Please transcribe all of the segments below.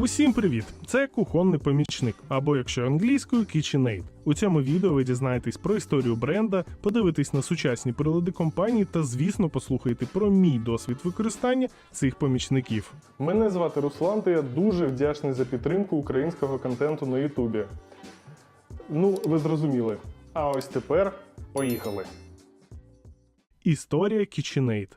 Усім привіт! Це кухонний помічник, або якщо англійською KitchenAid. У цьому відео ви дізнаєтесь про історію бренда, подивитесь на сучасні прилади компанії та, звісно, послухаєте про мій досвід використання цих помічників. Мене звати Руслан, та я дуже вдячний за підтримку українського контенту на Ютубі. Ну, ви зрозуміли. А ось тепер поїхали. Історія KitchenAid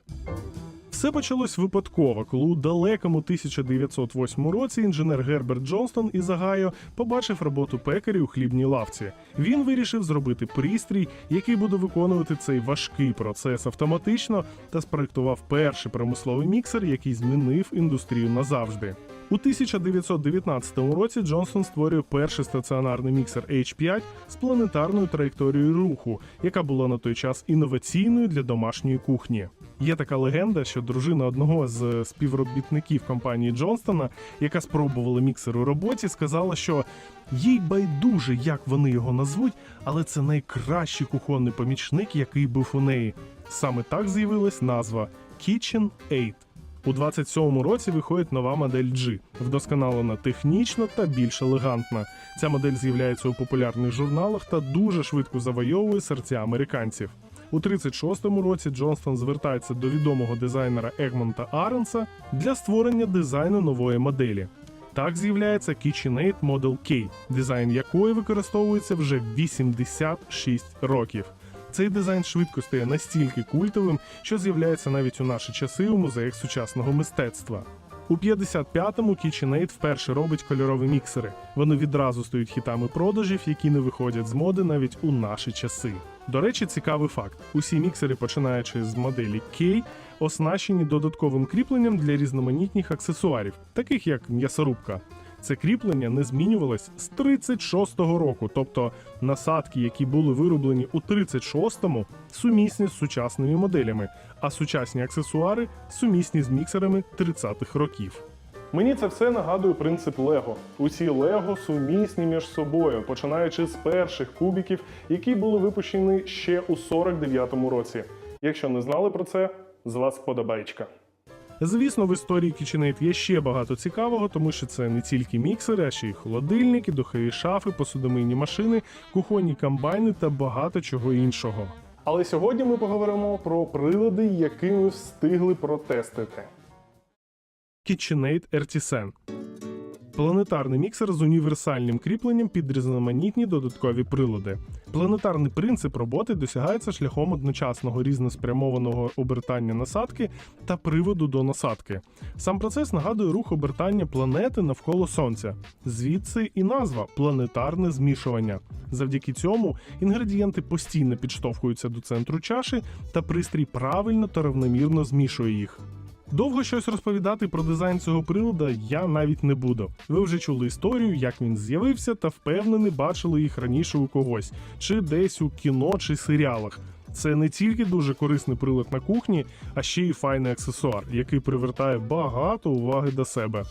все почалось випадково, коли у далекому 1908 році інженер Герберт Джонстон із Агайо побачив роботу пекаря у хлібній лавці. Він вирішив зробити пристрій, який буде виконувати цей важкий процес автоматично, та спроектував перший промисловий міксер, який змінив індустрію назавжди. У 1919 році Джонсон створює перший стаціонарний міксер H5 з планетарною траєкторією руху, яка була на той час інноваційною для домашньої кухні. Є така легенда, що дружина одного з співробітників компанії Джонстона, яка спробувала міксер у роботі, сказала, що їй байдуже, як вони його назвуть, але це найкращий кухонний помічник, який був у неї. Саме так з'явилась назва Kitchen 8. У 27-му році виходить нова модель G, вдосконалена технічно та більш елегантна. Ця модель з'являється у популярних журналах та дуже швидко завойовує серця американців. У 36-му році Джонстон звертається до відомого дизайнера Егмонта Аренса для створення дизайну нової моделі. Так з'являється KitchenAid Model K, дизайн якої використовується вже 86 років. Цей дизайн швидко стає настільки культовим, що з'являється навіть у наші часи у музеях сучасного мистецтва. У 55-му KitchenAid вперше робить кольорові міксери. Вони відразу стають хітами продажів, які не виходять з моди навіть у наші часи. До речі, цікавий факт: усі міксери, починаючи з моделі K, оснащені додатковим кріпленням для різноманітних аксесуарів, таких як м'ясорубка. Це кріплення не змінювалось з 36-го року, тобто насадки, які були вироблені у 36-му, сумісні з сучасними моделями, а сучасні аксесуари сумісні з міксерами 30-х років. Мені це все нагадує принцип Лего. Усі Лего сумісні між собою, починаючи з перших кубіків, які були випущені ще у 49-му році. Якщо не знали про це, з вас подобаєчка. Звісно, в історії KitchenAid є ще багато цікавого, тому що це не тільки міксери, а ще й холодильники, духові шафи, посудомийні машини, кухонні комбайни та багато чого іншого. Але сьогодні ми поговоримо про прилади, які ми встигли протестити. KitchenAid Artisan Планетарний міксер з універсальним кріпленням під різноманітні додаткові прилади. Планетарний принцип роботи досягається шляхом одночасного різноспрямованого обертання насадки та приводу до насадки. Сам процес нагадує рух обертання планети навколо Сонця. Звідси і назва планетарне змішування. Завдяки цьому інгредієнти постійно підштовхуються до центру чаші, та пристрій правильно та равномірно змішує їх. Довго щось розповідати про дизайн цього прилада я навіть не буду. Ви вже чули історію, як він з'явився, та впевнений, бачили їх раніше у когось, чи десь у кіно чи серіалах. Це не тільки дуже корисний прилад на кухні, а ще й файний аксесуар, який привертає багато уваги до себе.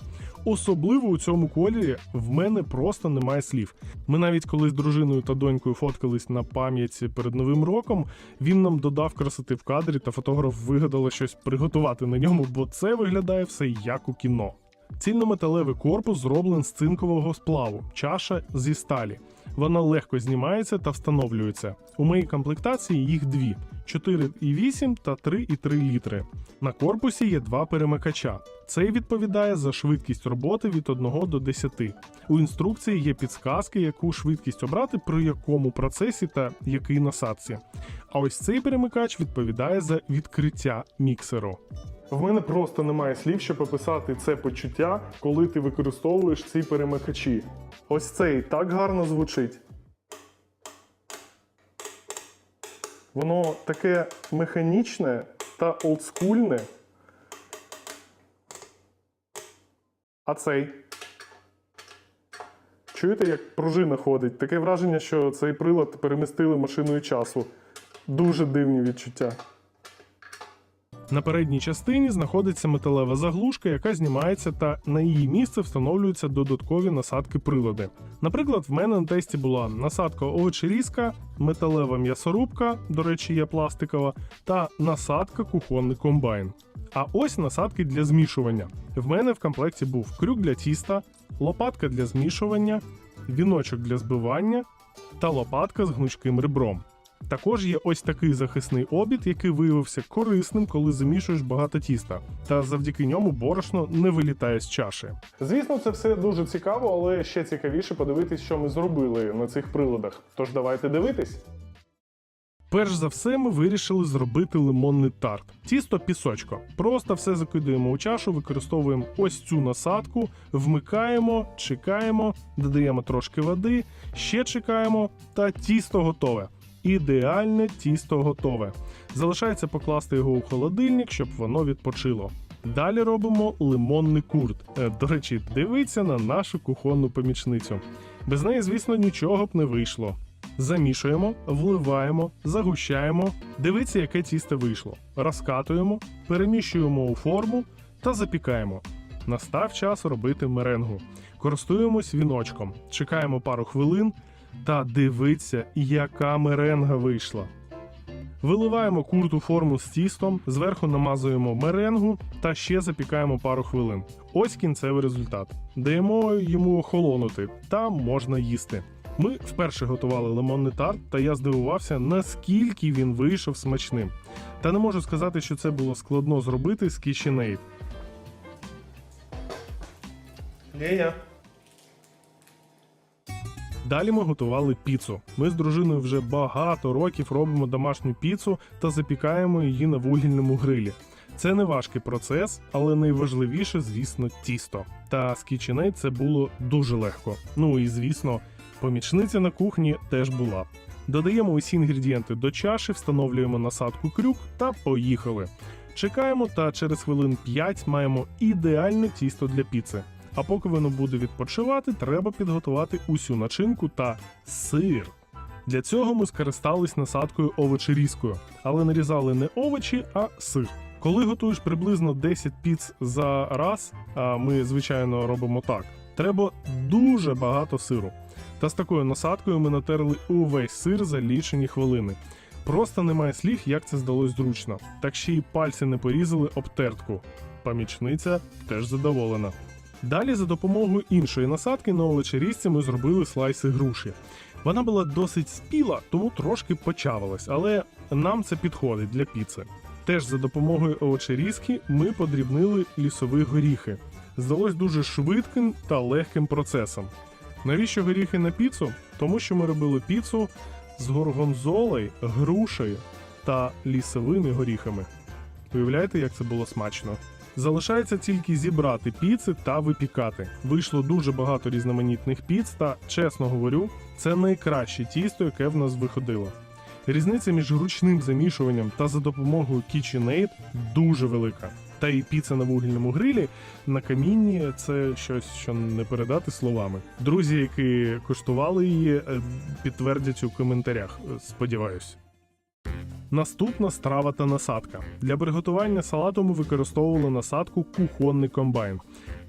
Особливо у цьому кольорі в мене просто немає слів. Ми навіть коли з дружиною та донькою фоткались на пам'ятці перед новим роком, він нам додав красоти в кадрі, та фотограф вигадала щось приготувати на ньому, бо це виглядає все як у кіно. Цільнометалевий корпус зроблений з цинкового сплаву, чаша зі сталі. Вона легко знімається та встановлюється. У моїй комплектації їх дві: 4,8 та 3,3 літри. На корпусі є два перемикача. Цей відповідає за швидкість роботи від 1 до 10. У інструкції є підсказки, яку швидкість обрати при якому процесі та якій насадці. А ось цей перемикач відповідає за відкриття міксеру. В мене просто немає слів, щоб описати це почуття, коли ти використовуєш ці перемикачі. Ось цей так гарно звучить. Воно таке механічне та олдскульне. А цей. Чуєте, як пружина ходить? Таке враження, що цей прилад перемістили машиною часу. Дуже дивні відчуття. На передній частині знаходиться металева заглушка, яка знімається, та на її місце встановлюються додаткові насадки прилади. Наприклад, в мене на тесті була насадка овочерізка, металева м'ясорубка, до речі, є пластикова, та насадка кухонний комбайн. А ось насадки для змішування. В мене в комплекті був крюк для тіста, лопатка для змішування, віночок для збивання та лопатка з гнучким ребром. Також є ось такий захисний обід, який виявився корисним, коли замішуєш багато тіста, та завдяки ньому борошно не вилітає з чаші. Звісно, це все дуже цікаво, але ще цікавіше подивитись, що ми зробили на цих приладах. Тож давайте дивитись. Перш за все, ми вирішили зробити лимонний тарт. Тісто пісочко. Просто все закидуємо у чашу, використовуємо ось цю насадку, вмикаємо, чекаємо, додаємо трошки води, ще чекаємо, та тісто готове. Ідеальне тісто готове. Залишається покласти його у холодильник, щоб воно відпочило. Далі робимо лимонний курт. Е, До речі, дивіться на нашу кухонну помічницю. Без неї, звісно, нічого б не вийшло. Замішуємо, вливаємо, загущаємо. Дивіться, яке тісто вийшло. Розкатуємо, переміщуємо у форму та запікаємо. Настав час робити меренгу. Користуємось віночком, чекаємо пару хвилин та дивіться, яка меренга вийшла. Виливаємо курту форму з тістом, зверху намазуємо меренгу та ще запікаємо пару хвилин. Ось кінцевий результат. Даємо йому охолонути та можна їсти. Ми вперше готували лимонний тарт, та я здивувався, наскільки він вийшов смачним. Та не можу сказати, що це було складно зробити з KitchenAid. Лея. Далі ми готували піцу. Ми з дружиною вже багато років робимо домашню піцу та запікаємо її на вугільному грилі. Це не важкий процес, але найважливіше, звісно, тісто. Та з KitchenAid це було дуже легко. Ну і звісно, помічниця на кухні теж була. Додаємо усі інгредієнти до чаші, встановлюємо насадку крюк та поїхали. Чекаємо та через хвилин 5 маємо ідеальне тісто для піци. А поки воно буде відпочивати, треба підготувати усю начинку та сир. Для цього ми скористались насадкою овочерізкою, але нарізали не овочі, а сир. Коли готуєш приблизно 10 піц за раз, а ми звичайно робимо так, треба дуже багато сиру. Та з такою насадкою ми натерли увесь сир за лічені хвилини. Просто немає слів, як це здалось зручно. Так ще й пальці не порізали об тертку. Помічниця теж задоволена. Далі за допомогою іншої насадки на овочерізці ми зробили слайси груші. Вона була досить спіла, тому трошки почавилась, але нам це підходить для піци. Теж за допомогою овочерізки ми подрібнили лісові горіхи. Здалось дуже швидким та легким процесом. Навіщо горіхи на піцу? Тому що ми робили піцу з горгонзолою, грушею та лісовими горіхами. Уявляєте, як це було смачно? Залишається тільки зібрати піци та випікати. Вийшло дуже багато різноманітних піц, та чесно говорю, це найкраще тісто, яке в нас виходило. Різниця між ручним замішуванням та за допомогою KitchenAid дуже велика. Та і піца на вугільному грилі на камінні це щось, що не передати словами. Друзі, які куштували її, е, підтвердять у коментарях. е, Сподіваюсь. Наступна страва та насадка. Для приготування салату ми використовували насадку кухонний комбайн.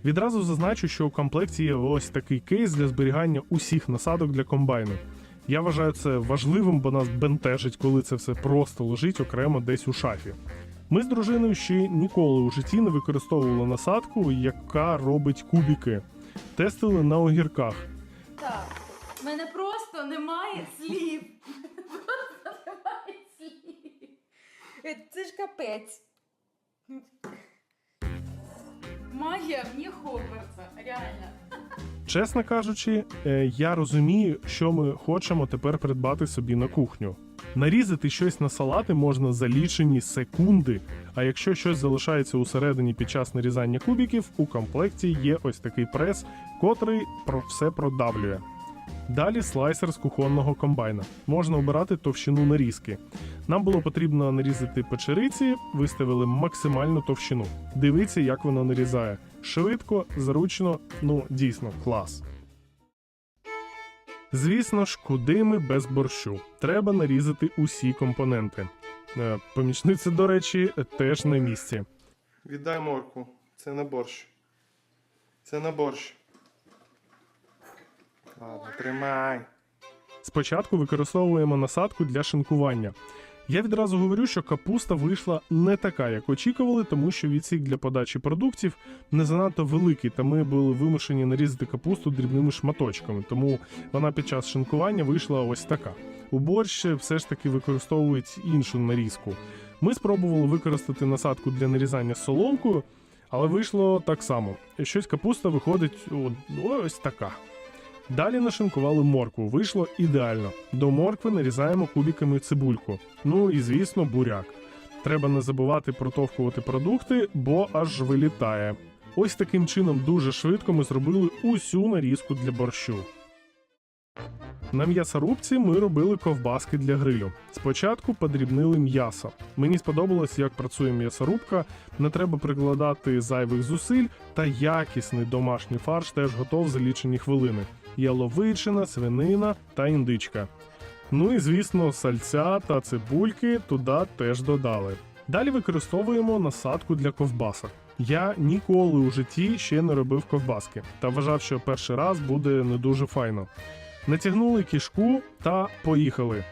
Відразу зазначу, що у комплекті є ось такий кейс для зберігання усіх насадок для комбайну. Я вважаю це важливим, бо нас бентежить, коли це все просто лежить окремо десь у шафі. Ми з дружиною ще ніколи у житті не використовували насадку, яка робить кубики. Тестили на огірках. Так, в мене просто немає слів. Просто немає слів. Е, Це ж капець. Магія мені Хогвартса, реально. Чесно кажучи, е, я розумію, що ми хочемо тепер придбати собі на кухню. Нарізати щось на салати можна за лічені секунди. А якщо щось залишається усередині під час нарізання кубиків, у комплекті є ось такий прес, котрий про все продавлює. Далі слайсер з кухонного комбайна. Можна обирати товщину нарізки. Нам було потрібно нарізати печериці, виставили максимальну товщину. Дивіться, як воно нарізає. Швидко, зручно, ну дійсно клас. Звісно ж, куди ми без борщу. Треба нарізати усі компоненти. Е, Помічниця, до речі, теж на місці. Віддай морку. Це не борщ. Це не борщ. Ладно, тримай. Спочатку використовуємо насадку для шинкування. Я відразу говорю, що капуста вийшла не така, як очікували, тому що відсік для подачі продуктів не занадто великий, та ми були вимушені нарізати капусту дрібними шматочками, тому вона під час шинкування вийшла ось така. У борщ все ж таки використовують іншу нарізку. Ми спробували використати насадку для нарізання соломкою, але вийшло так само. Щось капуста виходить ось така. Далі нашинкували моркву, вийшло ідеально. До моркви нарізаємо кубиками цибульку. Ну і звісно, буряк. Треба не забувати протовкувати продукти, бо аж вилітає. Ось таким чином дуже швидко ми зробили усю нарізку для борщу. На м'ясорубці ми робили ковбаски для грилю. Спочатку подрібнили м'ясо. Мені сподобалось, як працює м'ясорубка. Не треба прикладати зайвих зусиль, та якісний домашній фарш теж готов за лічені хвилини. Яловичина, свинина та індичка. Ну і звісно, сальця та цибульки туди теж додали. Далі використовуємо насадку для ковбасок. Я ніколи у житті ще не робив ковбаски та вважав, що перший раз буде не дуже файно. Натягнули кішку та поїхали.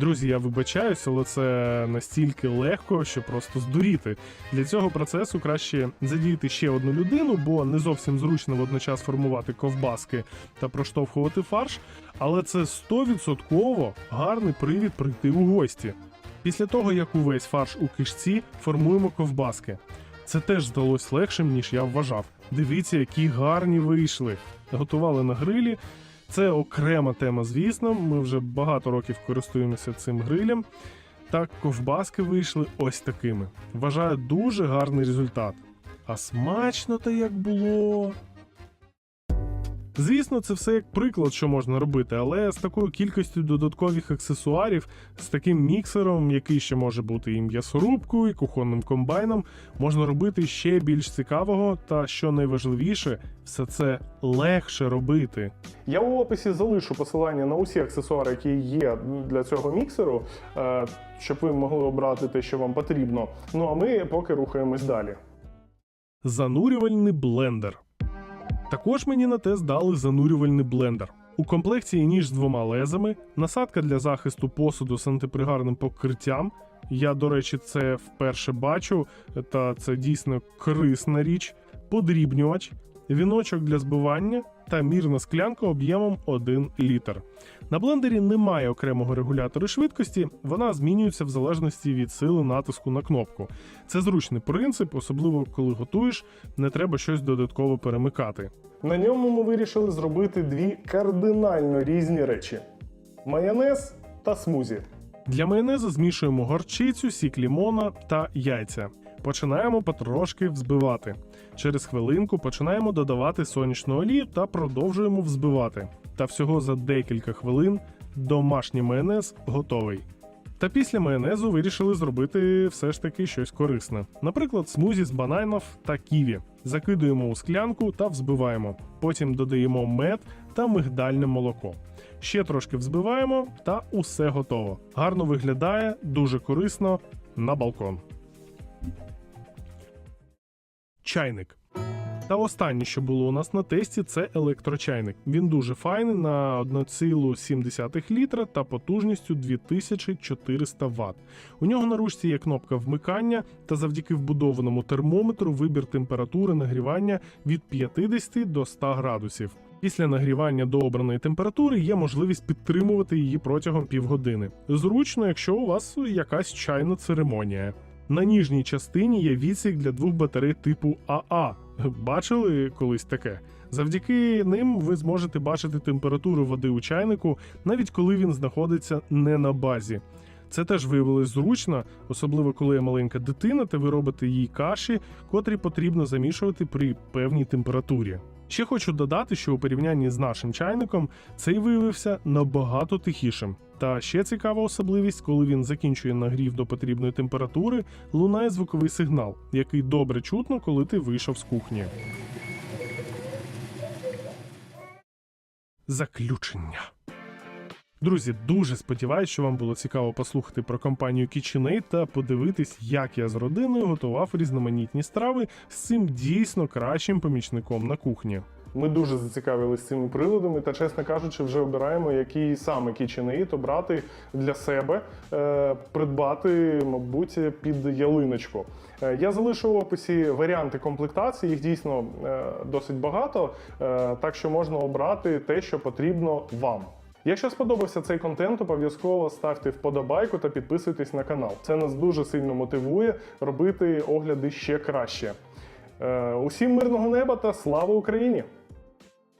Друзі, я вибачаюсь, але це настільки легко, що просто здуріти. Для цього процесу краще задіяти ще одну людину, бо не зовсім зручно водночас формувати ковбаски та проштовхувати фарш, але це 100% гарний привід прийти у гості. Після того, як увесь фарш у кишці, формуємо ковбаски. Це теж здалось легшим, ніж я вважав. Дивіться, які гарні вийшли. Готували на грилі. Це окрема тема, звісно. Ми вже багато років користуємося цим грилем. Так, ковбаски вийшли ось такими. Вважаю дуже гарний результат. А смачно то як було. Звісно, це все як приклад, що можна робити, але з такою кількістю додаткових аксесуарів, з таким міксером, який ще може бути і м'ясорубкою, і кухонним комбайном, можна робити ще більш цікавого, та що найважливіше, все це легше робити. Я у описі залишу посилання на усі аксесуари, які є для цього міксеру, е, щоб ви могли обрати те, що вам потрібно. Ну а ми поки рухаємось далі. Занурювальний блендер. Також мені на те здали занурювальний блендер. У комплекті є ніж з двома лезами, насадка для захисту посуду з антипригарним покриттям. Я, до речі, це вперше бачу, та це дійсно корисна річ, подрібнювач, віночок для збивання та мірна склянка об'ємом 1 літр. На блендері немає окремого регулятора швидкості, вона змінюється в залежності від сили натиску на кнопку. Це зручний принцип, особливо коли готуєш, не треба щось додатково перемикати. На ньому ми вирішили зробити дві кардинально різні речі: майонез та смузі. Для майонезу змішуємо горчицю, сік лімона та яйця. Починаємо потрошки взбивати. Через хвилинку починаємо додавати сонячну олію та продовжуємо взбивати. Та всього за декілька хвилин домашній майонез готовий. Та після майонезу вирішили зробити все ж таки щось корисне. Наприклад, смузі з бананів та ківі. Закидуємо у склянку та взбиваємо. Потім додаємо мед та мигдальне молоко. Ще трошки взбиваємо та усе готово. Гарно виглядає, дуже корисно на балкон. Чайник. Та останнє, що було у нас на тесті, це електрочайник. Він дуже файний на 1,7 літра та потужністю 2400 Вт. У нього на ручці є кнопка вмикання, та завдяки вбудованому термометру вибір температури нагрівання від 50 до 100 градусів. Після нагрівання до обраної температури є можливість підтримувати її протягом півгодини. Зручно, якщо у вас якась чайна церемонія. На ніжній частині є відсік для двох батарей типу АА. Бачили колись таке? Завдяки ним ви зможете бачити температуру води у чайнику, навіть коли він знаходиться не на базі. Це теж виявилось зручно, особливо коли є маленька дитина, та ви робите їй каші, котрі потрібно замішувати при певній температурі. Ще хочу додати, що у порівнянні з нашим чайником цей виявився набагато тихішим. Та ще цікава особливість, коли він закінчує нагрів до потрібної температури, лунає звуковий сигнал, який добре чутно, коли ти вийшов з кухні. Заключення. Друзі, дуже сподіваюся, що вам було цікаво послухати про компанію KitchenAid та подивитись, як я з родиною готував різноманітні страви з цим дійсно кращим помічником на кухні. Ми дуже зацікавились цими приладами та, чесно кажучи, вже обираємо, який саме KitchenAid обрати для себе, е, придбати, мабуть, під ялиночку. Е, Я залишу в описі варіанти комплектації, їх дійсно е, досить багато, так що можна обрати те, що потрібно вам. Якщо сподобався цей контент, обов'язково ставте вподобайку та підписуйтесь на канал. Це нас дуже сильно мотивує робити огляди ще краще. Е, Усім мирного неба та слава Україні!